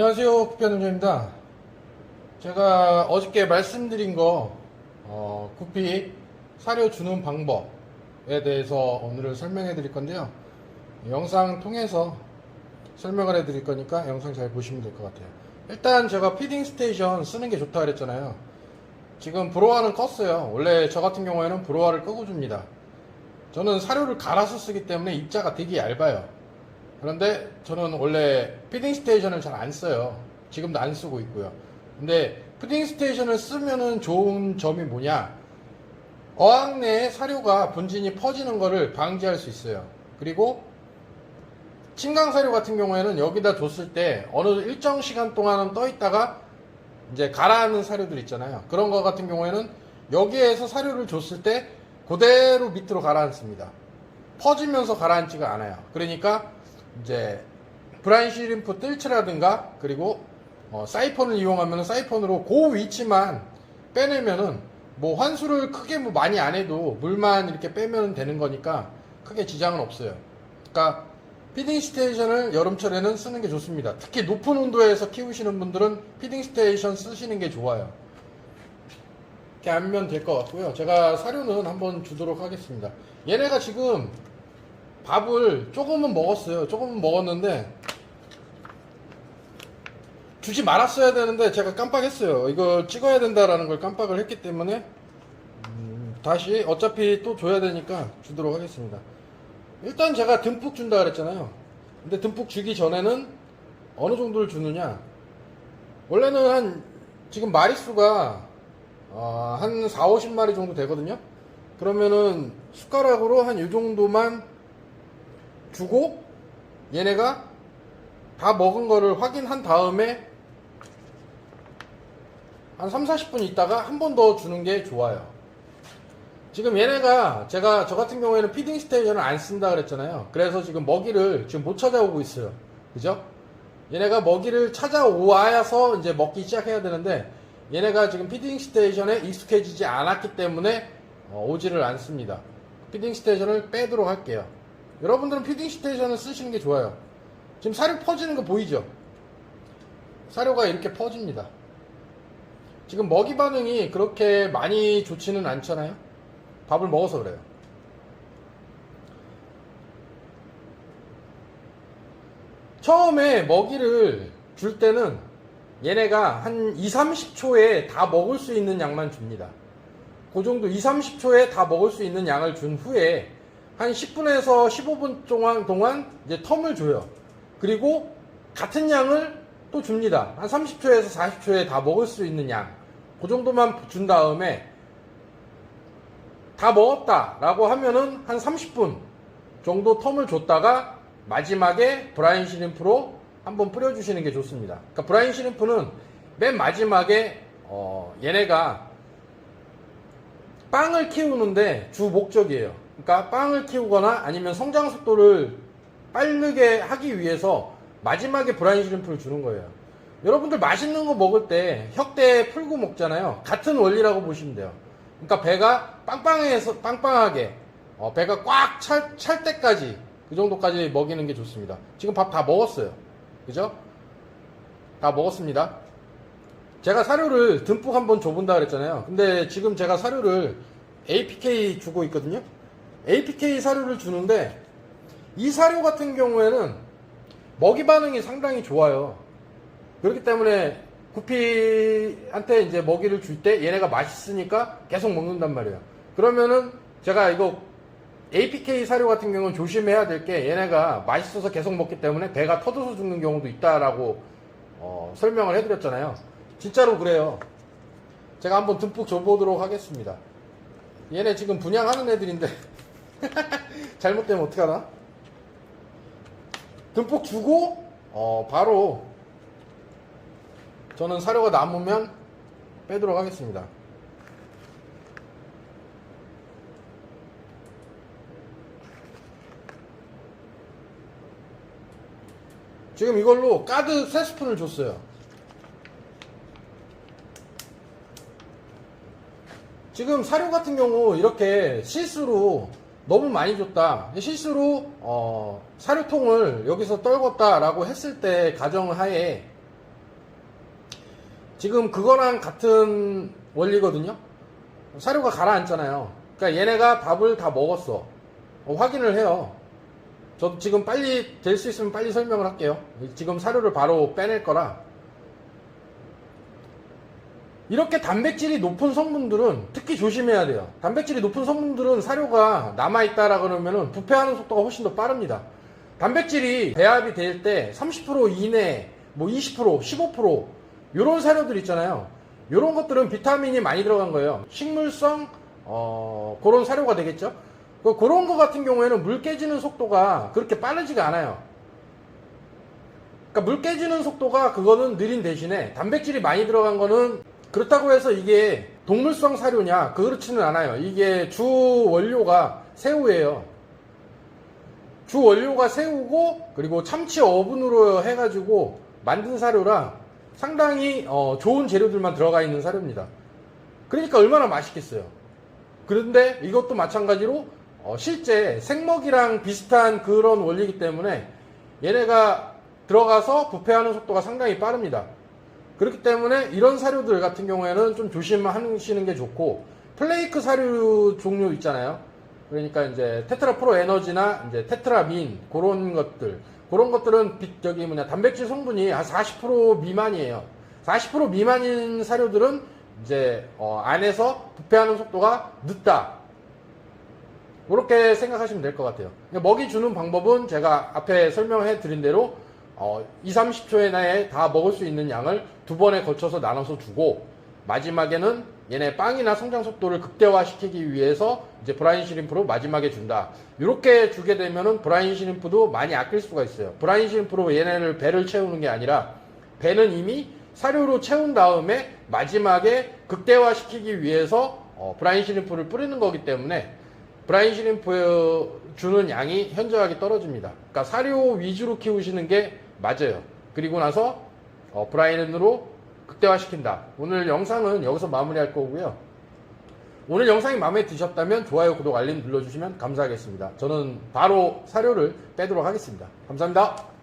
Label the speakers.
Speaker 1: 안녕하세요. 국변농장입니다. 제가 어저께 말씀드린 거, 어, 구피 사료 주는 방법에 대해서 오늘은 설명해 드릴 건데요. 영상 통해서 설명을 해 드릴 거니까 영상 잘 보시면 될 것 같아요. 일단 제가 피딩 스테이션 쓰는 게 좋다 그랬잖아요. 지금 브로와는 껐어요. 원래 저 같은 경우에는 브로와를 끄고 줍니다. 저는 사료를 갈아서 쓰기 때문에 입자가 되게 얇아요. 그런데 저는 원래 피딩 스테이션을 잘 안 써요. 지금도 안 쓰고 있고요. 근데 피딩 스테이션을 쓰면은 좋은 점이 뭐냐? 어항 내에 사료가 분진이 퍼지는 거를 방지할 수 있어요. 그리고 침강 사료 같은 경우에는 여기다 줬을 때 어느 일정 시간 동안은 떠 있다가 이제 가라앉는 사료들 있잖아요. 그런 거 같은 경우에는 여기에서 사료를 줬을 때 그대로 밑으로 가라앉습니다. 퍼지면서 가라앉지가 않아요. 그러니까 이제 브라인 시림프 뜰츠라든가 그리고 어, 사이폰을 이용하면 사이폰으로 그 위치만 빼내면은 뭐 환수를 크게 뭐 많이 안 해도 물만 이렇게 빼면 되는 거니까 크게 지장은 없어요. 그러니까 피딩 스테이션을 여름철에는 쓰는 게 좋습니다. 특히 높은 온도에서 키우시는 분들은 피딩 스테이션 쓰시는 게 좋아요. 이렇게 하면 될 것 같고요. 제가 사료는 한번 주도록 하겠습니다. 얘네가 지금 밥을 조금은 먹었어요. 조금은 먹었는데 주지 말았어야 되는데 제가 깜빡했어요. 이거 찍어야 된다라는 걸 깜빡을 했기 때문에 음, 다시 어차피 또 줘야 되니까 주도록 하겠습니다. 일단 제가 듬뿍 준다 그랬잖아요. 근데 듬뿍 주기 전에는 어느 정도를 주느냐? 원래는 한 지금 마리수가 어, 한 4, 50마리 정도 되거든요. 그러면은 숟가락으로 한 이 정도만 주고 얘네가 다 먹은 거를 확인한 다음에 한 3, 40분 있다가 한 번 더 주는 게 좋아요. 지금 얘네가 제가 저 같은 경우에는 피딩 스테이션을 안 쓴다 그랬잖아요. 그래서 지금 먹이를 지금 못 찾아오고 있어요. 그죠? 얘네가 먹이를 찾아와서 이제 먹기 시작해야 되는데 얘네가 지금 피딩 스테이션에 익숙해지지 않았기 때문에 어, 오지를 않습니다. 피딩 스테이션을 빼도록 할게요. 여러분들은 피딩 스테이션을 쓰시는 게 좋아요. 지금 사료 퍼지는 거 보이죠? 사료가 이렇게 퍼집니다. 지금 먹이 반응이 그렇게 많이 좋지는 않잖아요? 밥을 먹어서 그래요. 처음에 먹이를 줄 때는 얘네가 한 2, 30초에 다 먹을 수 있는 양만 줍니다. 그 정도 2, 30초에 다 먹을 수 있는 양을 준 후에 한 10분에서 15분 동안, 동안 이제 텀을 줘요. 그리고 같은 양을 또 줍니다. 한 30초에서 40초에 다 먹을 수 있는 양. 그 정도만 준 다음에 다 먹었다 라고 하면은 한 30분 정도 텀을 줬다가 마지막에 브라인 시림프로 한번 뿌려주시는 게 좋습니다. 그러니까 브라인 시림프는 맨 마지막에 어, 얘네가 빵을 키우는데 주 목적이에요. 그러니까 빵을 키우거나 아니면 성장 속도를 빠르게 하기 위해서 마지막에 브라인 시림프를 주는 거예요. 여러분들 맛있는 거 먹을 때 혁대 풀고 먹잖아요. 같은 원리라고 보시면 돼요. 그러니까 배가 빵빵해서 빵빵하게 어, 배가 꽉 찰, 찰 때까지 그 정도까지 먹이는 게 좋습니다. 지금 밥 다 먹었어요. 그죠? 다 먹었습니다. 제가 사료를 듬뿍 한번 줘본다 그랬잖아요. 근데 지금 제가 사료를 APK 주고 있거든요. APK 사료를 주는데 이 사료 같은 경우에는 먹이 반응이 상당히 좋아요. 그렇기 때문에 구피한테 이제 먹이를 줄 때 얘네가 맛있으니까 계속 먹는단 말이에요. 그러면은 제가 이거 APK 사료 같은 경우는 조심해야 될 게 얘네가 맛있어서 계속 먹기 때문에 배가 터져서 죽는 경우도 있다라고 어, 설명을 해드렸잖아요. 진짜로 그래요. 제가 한번 듬뿍 줘보도록 하겠습니다. 얘네 지금 분양하는 애들인데 잘못되면 어떡하나? 듬뿍 주고 어, 바로 저는 사료가 남으면 빼도록 하겠습니다. 지금 이걸로 가드 3스푼을 줬어요. 지금 사료 같은 경우 이렇게 실수로 너무 많이 줬다. 실수로 어, 사료통을 여기서 떨궜다라고 했을 때 가정 하에 지금 그거랑 같은 원리거든요. 사료가 가라앉잖아요. 그러니까 얘네가 밥을 다 먹었어. 어, 확인을 해요. 저 지금 빨리 될 수 있으면 빨리 설명을 할게요. 지금 사료를 바로 빼낼 거라. 이렇게 단백질이 높은 성분들은 특히 조심해야 돼요. 단백질이 높은 성분들은 사료가 남아있다라 그러면은 부패하는 속도가 훨씬 더 빠릅니다. 단백질이 배합이 될 때 30% 이내, 뭐 20%, 15% 이런 사료들 있잖아요. 이런 것들은 비타민이 많이 들어간 거예요. 식물성 어, 그런 사료가 되겠죠. 그- 그런 거 같은 경우에는 물 깨지는 속도가 그렇게 빠르지가 않아요. 그러니까 물 깨지는 속도가 그거는 느린 대신에 단백질이 많이 들어간 거는 그렇다고 해서 이게 동물성 사료냐 그렇지는 않아요. 이게 주 원료가 새우예요. 주 원료가 새우고 그리고 참치 어분으로 해가지고 만든 사료라 상당히 어, 좋은 재료들만 들어가 있는 사료입니다. 그러니까 얼마나 맛있겠어요. 그런데 이것도 마찬가지로 어, 실제 생먹이랑 비슷한 그런 원리이기 때문에 얘네가 들어가서 부패하는 속도가 상당히 빠릅니다. 그렇기 때문에 이런 사료들 같은 경우에는 좀 조심하시는 게 좋고 플레이크 사료 종류 있잖아요. 그러니까 이제 테트라 프로 에너지나 이제 테트라민 그런 것들 그런 것들은 비- 저기 뭐냐 단백질 성분이 한 40% 미만이에요. 40% 미만인 사료들은 이제 어, 안에서 부패하는 속도가 늦다. 그렇게 생각하시면 될 것 같아요. 먹이 주는 방법은 제가 앞에 설명해 드린 대로 어, 2, 30초 내에 다 먹을 수 있는 양을 두 번에 걸쳐서 나눠서 주고 마지막에는 얘네 빵이나 성장 속도를 극대화시키기 위해서 이제 브라인 시림프로 마지막에 준다. 이렇게 주게 되면은 브라인 시림프도 많이 아낄 수가 있어요. 브라인 시림프로 얘네를 배를 채우는 게 아니라 배는 이미 사료로 채운 다음에 마지막에 극대화시키기 위해서 어, 브라인 시림프를 뿌리는 거기 때문에 브라인 시림프 주는 양이 현저하게 떨어집니다. 그러니까 사료 위주로 키우시는 게 맞아요. 그리고 나서 어, 브라인으로 극대화시킨다. 오늘 영상은 여기서 마무리할 거고요. 오늘 영상이 마음에 드셨다면 좋아요, 구독, 알림 눌러주시면 감사하겠습니다. 저는 바로 사료를 빼도록 하겠습니다. 감사합니다.